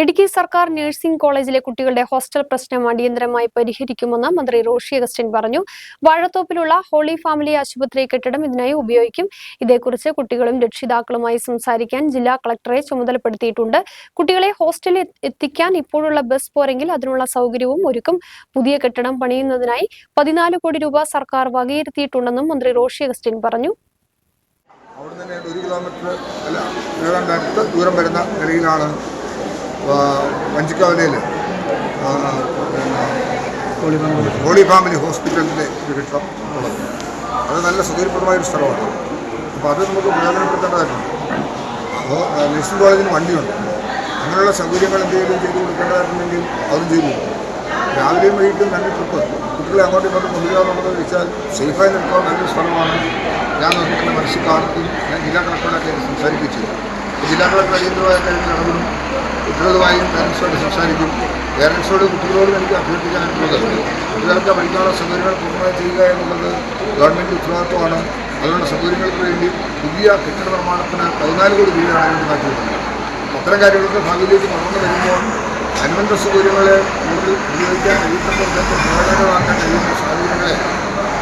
ഇടുക്കി സർക്കാർ നഴ്സിംഗ് കോളേജിലെ കുട്ടികളുടെ ഹോസ്റ്റൽ പ്രശ്നം അടിയന്തരമായി പരിഹരിക്കുമെന്ന് മന്ത്രി റോഷി അഗസ്റ്റിൻ പറഞ്ഞു. വാഴത്തോപ്പിലുള്ള ഹോളി ഫാമിലി ആശുപത്രി കെട്ടിടം ഇതിനായി ഉപയോഗിക്കും. ഇതേക്കുറിച്ച് കുട്ടികളും രക്ഷിതാക്കളുമായി സംസാരിക്കാൻ ജില്ലാ കളക്ടറെ ചുമതലപ്പെടുത്തിയിട്ടുണ്ട്. കുട്ടികളെ ഹോസ്റ്റലിൽ എത്തിക്കാൻ ഇപ്പോഴുള്ള ബസ് പോരെങ്കിൽ അതിനുള്ള സൗകര്യവും ഒരുക്കും. പുതിയ കെട്ടിടം പണിയുന്നതിനായി പതിനാല് കോടി രൂപ സർക്കാർ വകയിരുത്തിയിട്ടുണ്ടെന്നും മന്ത്രി റോഷി അഗസ്റ്റിൻ പറഞ്ഞു. അവിടെ തന്നെ ഒരു കിലോമീറ്റർ അല്ല ദൂരം വരുന്ന നിലയിലാണ് വഞ്ചിക്കാവലയിൽ ഹോളി ഫാമിലി ഹോസ്പിറ്റലിന്റെ ഒരു കെട്ടിടം ഉള്ളത്. അത് നല്ല സുഖപ്രദമായ ഒരു സ്ഥലമാണ്. അപ്പോൾ അത് നമുക്ക് പ്രയോജനപ്പെടുത്തേണ്ടതായിട്ടുണ്ട് അപ്പോൾ നഴ്സിംഗ് കോളേജിന് വണ്ടിയുണ്ട്. അങ്ങനെയുള്ള സൗകര്യങ്ങൾ എന്തെങ്കിലും ചെയ്തു കൊടുക്കേണ്ടതായിട്ടുണ്ടെങ്കിൽ അതും ചെയ്തു. രാവിലെയും വൈകിട്ടും രണ്ട് ട്രിപ്പ് കുട്ടികളെ അങ്ങോട്ടും ഇങ്ങോട്ടും കൊണ്ടുവരിക എന്നുള്ളത് വെച്ചാൽ സേഫായി നിൽക്കാൻ നല്ലൊരു സ്ഥലമാണ്. ഞാൻ നോക്കിയിട്ടുള്ള മനസ്സിൽ കാണുകയും ഞാൻ ജില്ലാ കളക്ടറോടൊക്കെ സംസാരിപ്പിച്ചു. ജില്ലാ കളക്ടർ അടിയന്തരമായ കാര്യങ്ങൾ നടപടിയും കുട്ടികളുമായും പേരൻസോട് സംസാരിക്കും. പേരൻസോട് കുട്ടികളോടും എനിക്ക് അഭ്യർത്ഥിക്കാനുള്ളത് കുട്ടികൾക്ക് പഠിക്കാനുള്ള സൗകര്യങ്ങൾ പൂർണമായി ചെയ്യുക എന്നുള്ളത് ഗവൺമെന്റ് ഉത്തരവാദിത്വമാണ്. അതിനുള്ള സൗകര്യങ്ങൾക്ക് വേണ്ടി പുതിയ കെട്ടിട നിർമ്മാണത്തിന് പതിനാല് കോടി രൂപയാണ് വേണ്ടി മാറ്റിയിട്ടുണ്ട് അത്തരം കാര്യങ്ങൾക്ക് ഭാവിയിലേക്ക് വളർന്നു വരുമ്പോൾ അനുബന്ധ സൗകര്യങ്ങളെ കൂടുതൽ ഉപയോഗിക്കാൻ കഴിയുമ്പോൾ പ്രയോജനമാക്കാൻ കഴിയുന്ന സാഹചര്യങ്ങളെ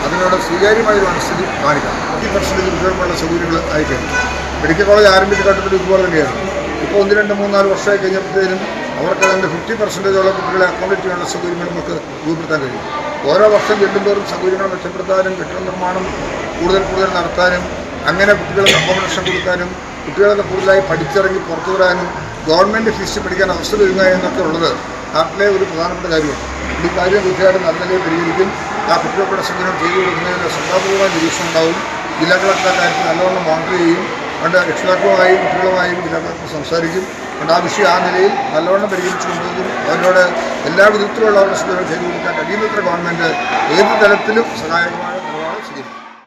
അതിനോട് സ്വീകാര്യമായ ഒരു മനസ്സിൽ കാണിക്കാം. ഈ വർഷത്തിൽ കുട്ടികൾക്കുള്ള സൗകര്യങ്ങൾ ആയിക്കഴിഞ്ഞു. മെഡിക്കൽ കോളേജ് ആരംഭിച്ച ഘട്ടത്തിൽ ഇതുപോലെ തന്നെയായിരുന്നു ഇപ്പോൾ ഒന്ന് രണ്ട് മൂന്നാൽ വർഷമായി കഴിഞ്ഞപ്പോഴത്തേനും അവർക്ക് അതിന്റെ ഫിഫ്റ്റി പെർസെന്റേജോളം കുട്ടികളെ അക്കോമഡേറ്റ് ചെയ്യാനുള്ള സൗകര്യങ്ങൾ നമുക്ക് രൂപപ്പെടുത്താൻ കഴിയും. ഓരോ വർഷം ചെല്ലുന്തോറും സൗകര്യങ്ങൾ മെച്ചപ്പെടുത്താനും കെട്ടിട നിർമ്മാണം കൂടുതൽ കൂടുതൽ നടത്താനും അങ്ങനെ കുട്ടികൾക്ക് അക്കോമഡേഷൻ കൊടുക്കാനും കുട്ടികളൊക്കെ കൂടുതലായി പഠിച്ചിറങ്ങി പുറത്തു വരാനും ഗവൺമെന്റ് ഫീസ് പഠിക്കാൻ അവസരം ഒരുങ്ങുക എന്നൊക്കെ ഉള്ളത് നാട്ടിലെ ഒരു പ്രധാനപ്പെട്ട കാര്യമാണ്. ഈ കാര്യം തീർച്ചയായിട്ടും നല്ല നിലയിൽ പരിഹരിക്കും. ആ കുട്ടികളുടെ സംഘടന ചെയ്തു കൊടുക്കുന്നതിന് ശ്രദ്ധാപൂർവമായ നിരീക്ഷണം ഉണ്ടാവും. ജില്ലാ കളക്ടർ കാര്യത്തിൽ നല്ലവണ്ണം മോണിറ്റർ ചെയ്യും. പണ്ട് രക്ഷിതാക്കളുമായും കുട്ടികളുമായും ഇതിനകത്ത് സംസാരിക്കും. പണ്ട് ആ വിഷയം ആ നിലയിൽ നല്ലവണ്ണം പരിഹരിച്ചു കൊണ്ടുപോകും അവരോട് എല്ലാ വിധത്തിലുള്ള സൗകര്യങ്ങൾ ചെയ്തു കൊടുക്കാൻ കഴിയുന്നത്ര ഗവൺമെന്റ് ഏത് തരത്തിലും സഹായകമായ നിലപാട് സ്വീകരിക്കും.